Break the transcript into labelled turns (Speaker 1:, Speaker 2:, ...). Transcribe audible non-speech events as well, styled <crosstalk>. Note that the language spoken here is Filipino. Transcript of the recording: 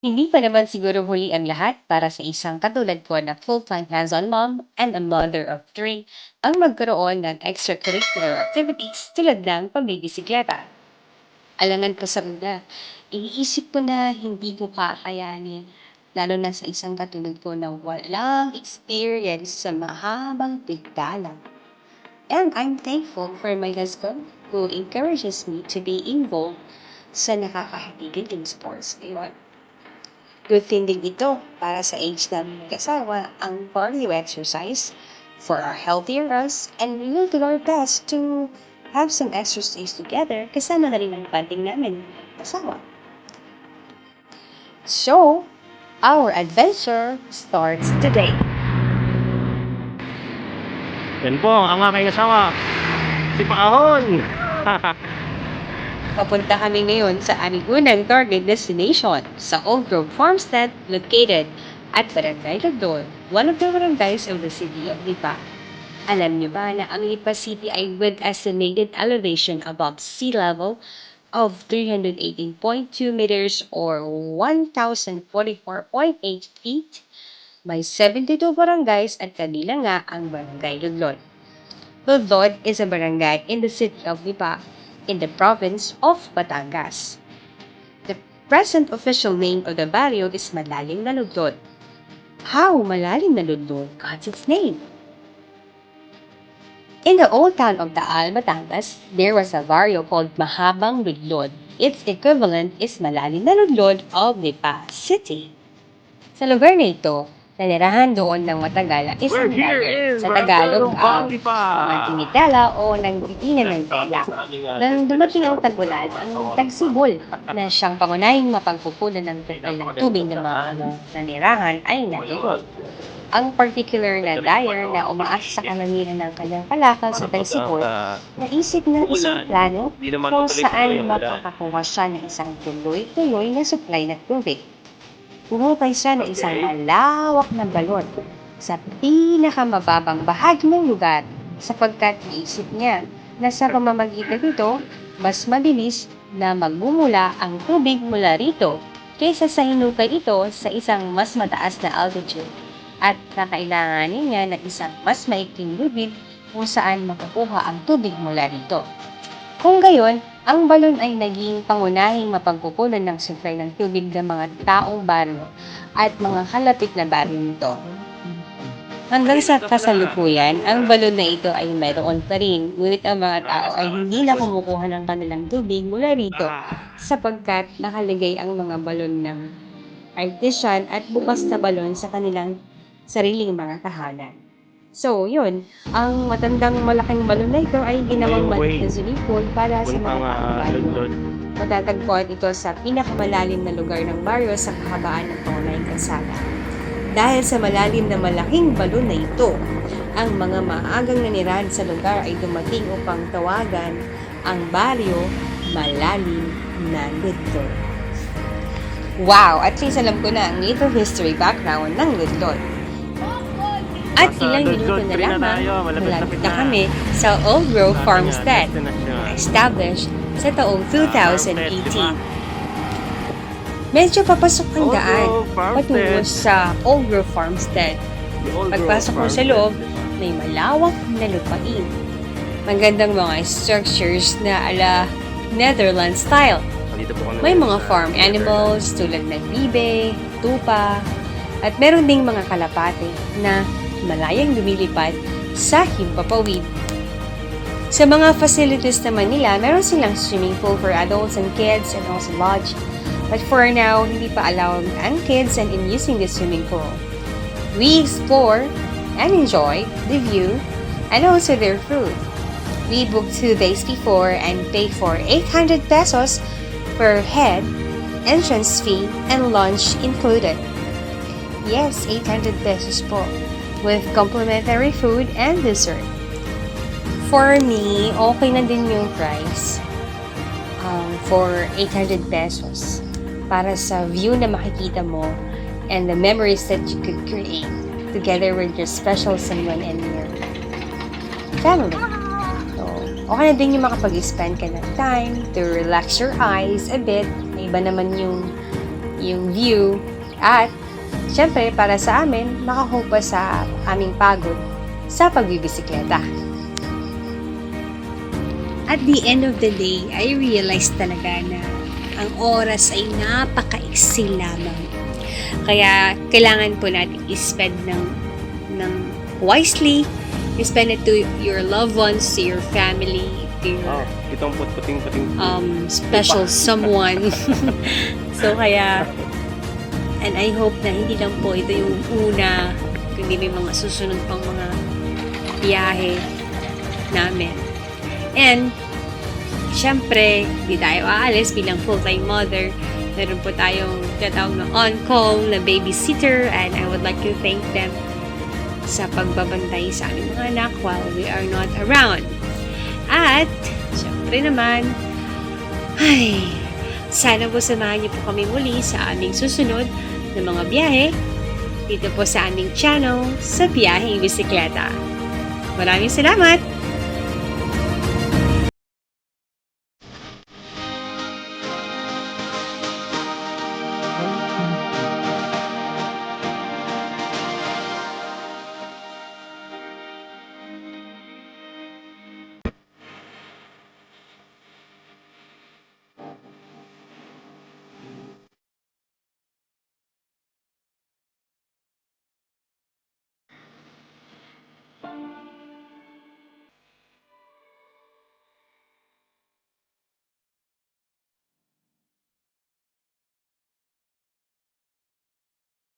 Speaker 1: Hindi pa naman siguro huli ang lahat para sa isang katulad ko na full-time hands-on mom and a mother of three ang magkaroon ng extracurricular activities tulad ng pambibisikleta. Alangan ko sa una, iniisip ko na hindi ko kakayanin, lalo na sa isang katulad ko na walang experience sa mahabang pigtalan. And I'm thankful for my husband who encourages me to be involved sa nakakahigiting sports ngayon. Good thing din ito para sa age namin mag-asawa ang cardio exercise for our healthier us and we will do our best to have some exercise together kasama na rin ang banding namin asawa. So, our adventure starts today.
Speaker 2: Yan po, ang aking asawa. Si Paahon. <laughs>
Speaker 1: Papunta kami ngayon sa aming unang target destination sa Old Grove Farmstead located at Barangay Lagdon, one of the barangays of the city of Lipa. Alam niyo ba na ang Lipa City ay with estimated elevation above sea level of 318.2 meters or 1,044.8 feet? May 72 barangays at kanila nga ang Barangay Ludlod. Ludlod is a barangay in the city of Lipa in the province of Batangas. The present official name of the barrio is Malalim na. How Malalim na got its name? In the old town of Taal, Batangas, there was a barrio called Mahabang Ludlod. Its equivalent is Malalim na of Lipa City. Sa lugar na ito, nanirahan doon ng matagal ang isang
Speaker 2: here
Speaker 1: dagat. Sa Tagalog, ang. Mantinitela o nangtitingan ng tela. Nang dumating ang tagulan, ang tagsibol na siyang pangunahing mapagpupunan ng tukal ng tubig ng mga nanirahan ay natuto. Ang particular na dyer na umaasa sa kalanginan ng kanyang palakal sa tagsibol, naisip ng isang plano kung saan makakakuha siya ng isang tuloy-tuloy na supply ng tubig. Pumupay siya ng isang malawak na balon sa pinakamababang bahagi ng lugar sapagkat naisip niya na sa pamamagitan nito, mas mabilis na magmumula ang tubig mula rito kaysa sa hinukay ito sa isang mas mataas na altitude at kakailanganin niya ng isang mas maikling lubid kung saan makukuha ang tubig mula rito. Kung gayon, ang balon ay naging pangunahing mapagkukunan ng supply ng tubig ng mga taong baryo at mga kalapit na baryo nito. Hanggang sa kasalukuyan, ang balon na ito ay mayroon pa rin, ngunit ang mga tao ay hindi na kumukuha ng kanilang tubig mula rito sapagkat nakalagay ang mga balon ng artisan at bukas na balon sa kanilang sariling mga tahanan. So, yun. Ang matandang malaking balon na ito ay ginawang maliit na para sa mga baryo.
Speaker 2: Lundon.
Speaker 1: Matatagpuan ito sa pinakamalalim na lugar ng baryo sa kahabaan ng pangunahing kalsada. Dahil sa malalim na malaking balon na ito, ang mga maagang nanirahan sa lugar ay dumating upang tawagan ang baryo Malalim na Ludlod. Wow! At least alam ko na ang little history background ng Ludlod. At ilang minuto na lamang, malapit na kami sa Old Grove Farmstead established sa taong
Speaker 2: Ah,
Speaker 1: 2018. Medyo papasok ang daan patungo sa Old Grove Farmstead. Pagpasok mo sa loob, may malawak na lupain. Magandang mga structures na ala Netherlands style. May mga farm animals tulad ng bibe, tupa, at meron ding mga kalapate na malayang lumilipad sa himpapawid. Sa mga facilities naman nila, meron silang swimming pool for adults and kids and also lodge. But for now, hindi pa allowed ang kids and in using the swimming pool. We explore and enjoy the view and also their food. We booked two days before and paid for 800 pesos per head, entrance fee, and lunch included. Yes, 800 pesos po, with complimentary food and dessert. For me, okay na din yung price um, for 800 pesos para sa view na makikita mo and the memories that you could create together with your special someone and your family. So, okay na din yung makapag-spend ka ng time to relax your eyes a bit. May iba naman yung
Speaker 3: yung view, at syempre para sa amin, makahupa sa aming pagod sa pagbibisikleta.
Speaker 1: At the end of the day, I realized talaga na ang oras ay napaka-iksi lamang. Kaya kailangan po natin i-spend ng, ng wisely, i-spend it to your loved ones, to your family, to your
Speaker 2: Oh, itong puting-puting.
Speaker 1: um, special someone. <laughs> so kaya, and I hope na hindi lang po ito yung una, kundi may mga susunod pang mga biyahe namin. And, syempre, di tayo aalis bilang full-time mother. Meron po tayong tinatawag na on-call na babysitter and I would like to thank them sa pagbabantay sa aming mga anak while we are not around. At, syempre naman, ay, sana po samahan niyo po kami muli sa aming susunod na mga biyahe dito po sa aming channel sa Biyaheng Bisikleta. Maraming salamat!